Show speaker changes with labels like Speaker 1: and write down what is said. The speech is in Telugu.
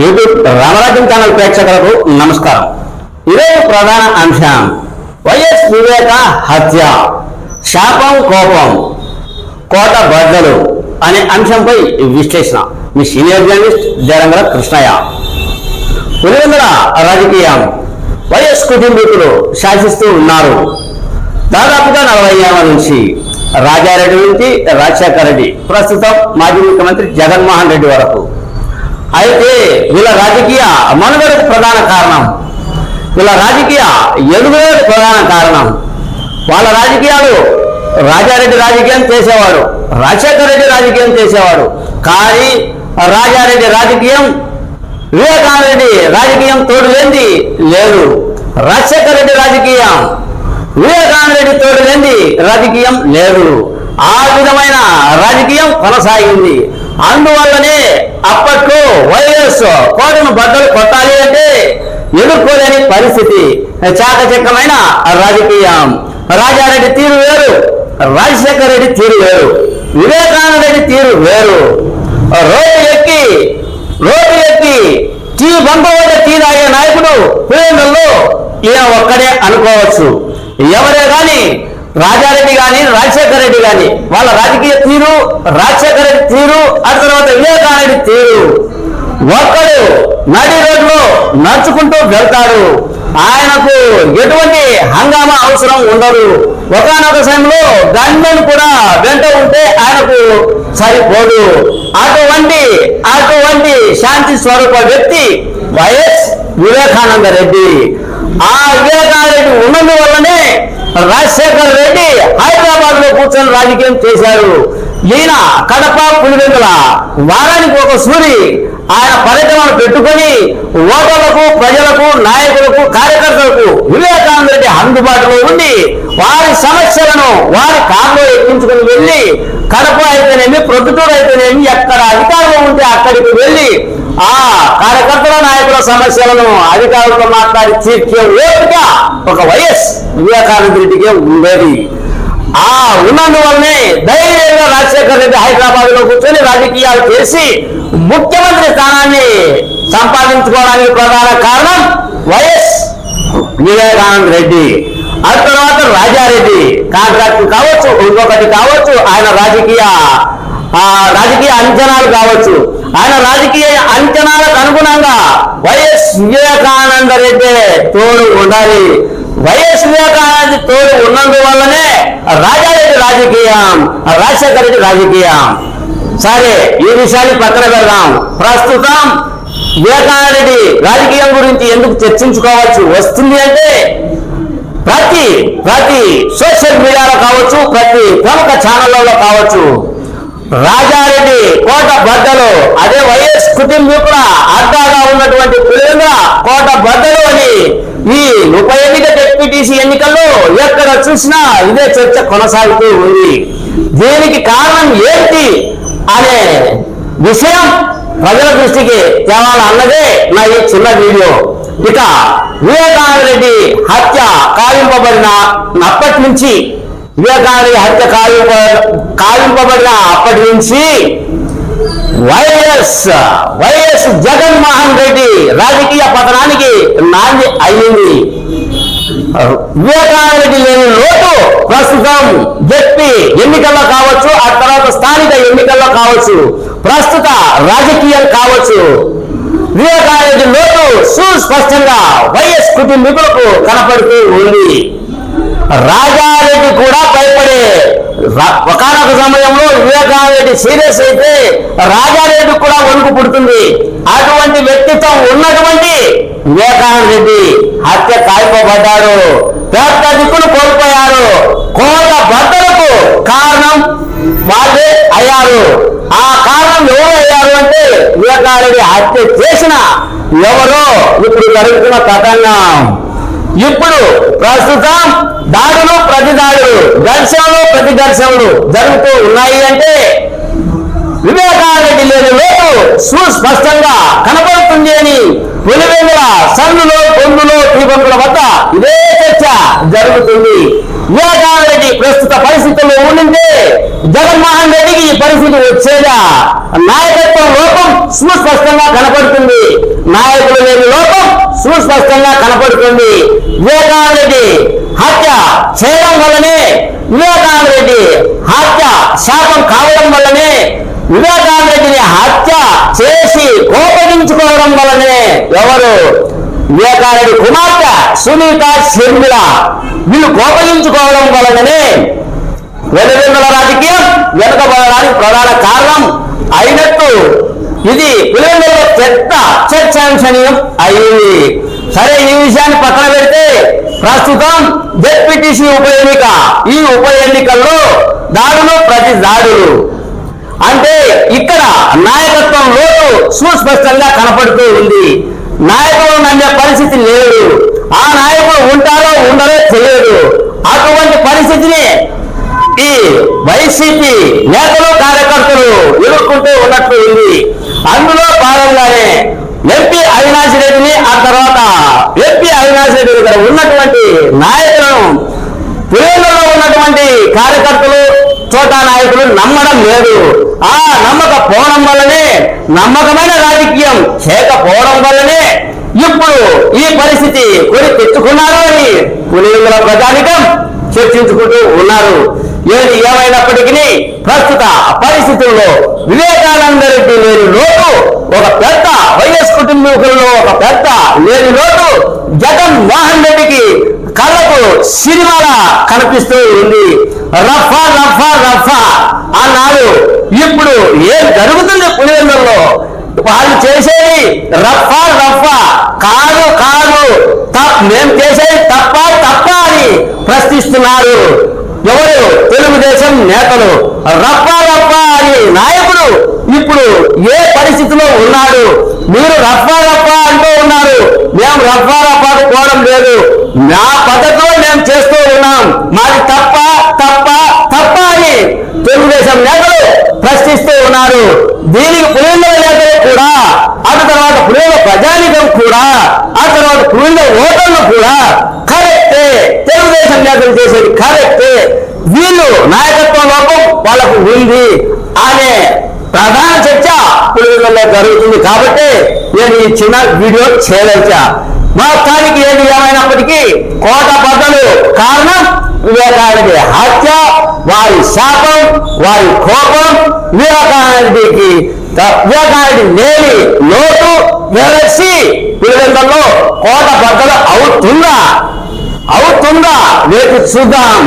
Speaker 1: యూట్యూబ్ రామరాజ్యం ఛానల్ ప్రేక్షకులకు నమస్కారం. ఈరోజు ప్రధాన అంశం. వైఎస్ వివేక హత్య శాపం కోపం కోట బద్దలు అనే అంశంపై విశ్లేషణ. మీ సీనియర్ జర్నలిస్ట్ జరంగల కృష్ణయ్య. పులివెందుల రాజకీయం. వైఎస్ కుటుంబీకులు శాసిస్తూ ఉన్నారు. దాదాపుగా నలభై ఏళ్ళ నుంచి రాజారెడ్డి నుంచి రాజశేఖర రెడ్డి ప్రస్తుతం మాజీ ముఖ్యమంత్రి జగన్మోహన్ రెడ్డి వరకు. అయితే వీళ్ళ రాజకీయ మనుగడకు ప్రధాన కారణం. వీళ్ళ రాజకీయ ఎదుగుదలకు ప్రధాన కారణం. వాళ్ళ రాజకీయాలు రాజారెడ్డి రాజకీయం చేసేవాడు రాజశేఖర రెడ్డి రాజకీయం చేసేవాడు. కానీ రాజారెడ్డి రాజకీయం వివేకానందరెడ్డి రాజకీయం తోడు లేనిది లేదు. రాజశేఖర రెడ్డి రాజకీయం వివేకానందరెడ్డి తోడు రాజకీయం లేదు. ఆ విధమైన రాజకీయం కొనసాగింది. అందువల్లనే అప్పట్లో వైఎస్ కోటను బద్దలు కొట్టాలి అంటే ఎదుర్కోలేని పరిస్థితి. చాకచక్యమైన రాజకీయం. రాజారెడ్డి తీరు వేరు రాజశేఖర రెడ్డి తీరు వేరు వివేకానంద రెడ్డి తీరు వేరు. రోడ్డు ఎక్కి రోడ్డు ఎక్కి టీ బంక వద్ద టీ తాగే నాయకుడు పులివెందుల్లో ఈయన ఒక్కడే అనుకోవచ్చు. ఎవరే కానీ రాజారెడ్డి కాని రాజశేఖర రెడ్డి కాని వాళ్ళ రాజకీయ తీరు రాజశేఖర రెడ్డి తీరు ఆ తర్వాత వివేకానంద తీరు? ఒక్కడు నడి రోడ్లో నడుచుకుంటూ వెళ్తాడు. ఆయనకు ఎటువంటి హంగామా అవసరం ఉండదు. ఒకనొక సమయంలో గన్మెన్ కూడా వెంట ఉంటే ఆయనకు సరిపోదు. అటువంటి అటువంటి శాంతి స్వరూప వ్యక్తి వైఎస్ వివేకానంద రెడ్డి. ఆ వివేకానంద ఉన్నందు ఉన్నందువల్లనే రాజశేఖర రెడ్డి హైదరాబాద్లో కూర్చొని రాజకీయం చేశారు ఈయన కడప పులివెందుల వారానికి ఒక సూరి ఆయన పర్యటనలు పెట్టుకొని ఓటర్లకు ప్రజలకు నాయకులకు కార్యకర్తలకు వివేకానంద రెడ్డి అందుబాటులో ఉండి వారి సమస్యలను వారి కారులో ఎక్కించుకుని వెళ్ళి కడప అయితేనేమి ప్రొద్దుటూరు అయితేనేమి ఎక్కడ అధికారంలో ఉంటే అక్కడికి వెళ్ళి ఆ కార్యకర్తల నాయకుల సమస్యలను అధికారులతో మాట్లాడి తీర్చే ఓపిక ఒక వైఎస్ వివేకానంద రెడ్డికే ఉండేది. ఆ ఉన్నందువల్లనే ధైర్యంగా రాజశేఖర రెడ్డి హైదరాబాద్లో కూర్చొని రాజకీయాలు చేసి ముఖ్యమంత్రి స్థానాన్ని సంపాదించుకోవడానికి ప్రధాన కారణం వైఎస్ వివేకానంద రెడ్డి. ఆ తర్వాత రాజారెడ్డి. కాంట్రాక్ట్ కావచ్చు ఇంకొకటి కావచ్చు ఆయన రాజకీయ రాజకీయ అంచనాలు కావచ్చు. ఆయన రాజకీయ అంచనాలకు అనుగుణంగా వైఎస్ వివేకానంద రెడ్డి తోడు ఉండాలి. వైఎస్ వివేకానంద తోడు ఉన్నందువల్లనే రాజారెడ్డి రాజకీయం రాజశేఖర రెడ్డి రాజకీయం. సరే ఈ విషయాన్ని పక్కన పెడదాం. ప్రస్తుతం వివేకానందరెడ్డి రాజకీయం గురించి ఎందుకు చర్చించుకోవాల్సి వస్తుంది అంటే ప్రతి ప్రతి సోషల్ మీడియాలో కావచ్చు ప్రతి ప్రముఖ ఛానళ్ళలో కావచ్చు రాజారెడ్డి కోట బద్దలు అదే వైఎస్ కుటుంబీకుల అర్థాగా ఉన్నటువంటి పులివెందుల కోట బద్దలు అని ఈ ఉప ఎన్నిక డిప్యూటీసీ ఎన్నికల్లో ఎక్కడ చూసినా ఇదే చర్చ కొనసాగుతూ ఉంది. దీనికి కారణం ఏంటి? అనే విషయం ప్రజల దృష్టికి తేవాలన్నదే నా ఈ చిన్న వీడియో. ఇక వివేకానందరెడ్డి హత్య కావింపబడిన అప్పటి నుంచి వివేకానంద హత్య కావింప కావింపబడిన అప్పటి నుంచి వైఎస్ వైఎస్ జగన్మోహన్ రెడ్డి రాజకీయ పతనానికి నాంది అయ్యింది వివేకానంద రెడ్డి లేని లోటు ప్రస్తుతం వ్యక్తి ఎన్నికల్లో కావచ్చు ఆ తర్వాత స్థానిక ఎన్నికల్లో కావచ్చు. ప్రస్తుత రాజకీయం కావచ్చు. వివేకానంద లోటు సుస్పష్టంగా వైఎస్ కుటుంబీకులకు కనపడుతూ ఉంది. రాజారెడ్డి కూడా భయపడే ఒకనొక సమయంలో వివేకానంద రెడ్డి సీరియస్ అయితే రాజారెడ్డి కూడా వణుకు పుడుతుంది. అటువంటి వ్యక్తిత్వం ఉన్నటువంటి వివేకానంద రెడ్డి హత్య కాల్పబడ్డాడు పెద్ద దిక్కును కోల్పోయారు. కోట బద్దలకు అయ్యారు. ఆ కారణం ఎవరు అయ్యారు అంటే వివేకానంద హత్య చేసిన ఎవరో ఇప్పుడు జరుగుతున్న తతంగం. ఇప్పుడు ప్రస్తుతం దాడులు ప్రతి దాడులు ఘర్షణలు ప్రతి ఘర్షణలు జరుగుతూ ఉన్నాయి అంటే వివేకానంద లేని లోటు సుస్పష్టంగా కనపడుతుంది అని పులివెందుల సన్నులో పొందులో టీబంకుల వద్ద ఇదే చర్చ జరుగుతుంది. వివేకానంద రెడ్డి ప్రస్తుత పరిస్థితుల్లో ఉండింటే జగన్మోహన్ రెడ్డికి ఈ పరిస్థితి వచ్చేదా? నాయకత్వం లోపం సుస్పష్టంగా కనపడుతుంది. నాయకులు లేని లోపం సుస్పష్టంగా కనపడుతుంది. వివేకానంద రెడ్డి హత్య చేయడం వల్లనే వివేకానంద రెడ్డి హత్య శాపం కావడం వల్లనే వివేకానంద రెడ్డిని హత్య చేసి కోపగించుకోవడం వల్లనే ఎవరు? వివేకానంద కుమార్తె సునీత షర్మిల వీళ్ళు కోపగించుకోవడం వలననే వెనువెన్నుల రాజకీయం వెనుకబడడానికి ప్రధాన కారణం అయినట్టు ఇది పులివెందులలో పెద్ద చర్చాంశనీయం అయింది. సరే ఈ విషయాన్ని పక్కన పెడితే ప్రస్తుతం జెడ్పీటీసీ ఉప ఎన్నిక. ఈ ఉప ఎన్నికల్లో దాడులు ప్రతి దాడులు. అంటే ఇక్కడ నాయకత్వం లోటు సుస్పష్టంగా కనపడుతూ ఉంది. నాయకులు నమ్మే పరిస్థితి లేదు. ఆ నాయకులు ఉంటారో ఉండరో తెలియదు. అటువంటి పరిస్థితిని ఈ వైసీపీ నేతలు కార్యకర్తలు ఎదుర్కొంటూ ఉన్నట్లు ఉంది. అందులో భాగంగానే ఎంపీ అవినాష్ రెడ్డిని ఆ తర్వాత ఎంపీ అవినాష్ రెడ్డి ఇక్కడ ఉన్నటువంటి నాయకులను పురేలలో ఉన్నటువంటి కార్యకర్తలు చోటాన నమ్మడం లేదు. ఆ నమ్మకపోవడం వల్లనే నమ్మకమైన రాజకీయం చేయకపోవడం వల్లనే ఇప్పుడు ఈ పరిస్థితి కొని తెచ్చుకున్నారు అని పులివెందుల ప్రజానికం చర్చించుకుంటూ ఉన్నారు. ఏది ఏమైనప్పటికీ ప్రస్తుత పరిస్థితుల్లో వివేకానంద రెడ్డి లేని లోటు ఒక పెద్ద వైఎస్ కుటుంబీకుల్లో ఒక పెద్ద లేని లోటు జగన్ మోహన్ రెడ్డికి కళ్ళకు సినిమాల కనిపిస్తూ ఉంది. రఫా రఫా ఇప్పుడు ఏం జరుగుతుంది పులివెందుల్లో? వాళ్ళు చేసేది రఫా రఫా. కాదు కాదు. తప్ప మేము చేసేది తప్ప తప్ప అని ప్రశ్నిస్తున్నారు ఎవరు? తెలుగుదేశం నేతలు. రఫా రఫా అని నాయకుడు ఇప్పుడు ఏ పరిస్థితిలో ఉన్నాడు? మీరు రఫా రఫా అంటూ ఉన్నారు. మేము రఫా రఫా కోవడం లేదు. నా పద్ధతిలో మేము చేస్తూ ఉన్నాం. మాది తప్ప తప్ప అని తెలుగుదేశం నేతలు ప్రశ్నిస్తూ ఉన్నారు దీనికి పులివెందుల నేతలు కూడా ఆ తర్వాత పులివెందుల ప్రజానికం కూడా ఆ తర్వాత పులివెందుల ఓటర్లు కూడా కరెక్టే. తెలుగుదేశం నేతలు చేసేది కరెక్టే. వీళ్ళు నాయకత్వం లోపం వాళ్ళకు ఉంది అనే ప్రధాన చర్చ పులివెందులలో జరుగుతుంది కాబట్టి నేను ఈ చిన్న వీడియో చేయవచ్చా మొత్తానికి ఏది ఏమైనప్పటికీ కోట బద్దలు కారణం వివేకానంది హత్య వారి శాపం వారి కోపం వివేకానందికి వివేకానంది లేని లోటు వెలసి పులివెందుల్లో కోట బద్దలు అవుతుందా? అవుతుందా? రేపు చూద్దాం.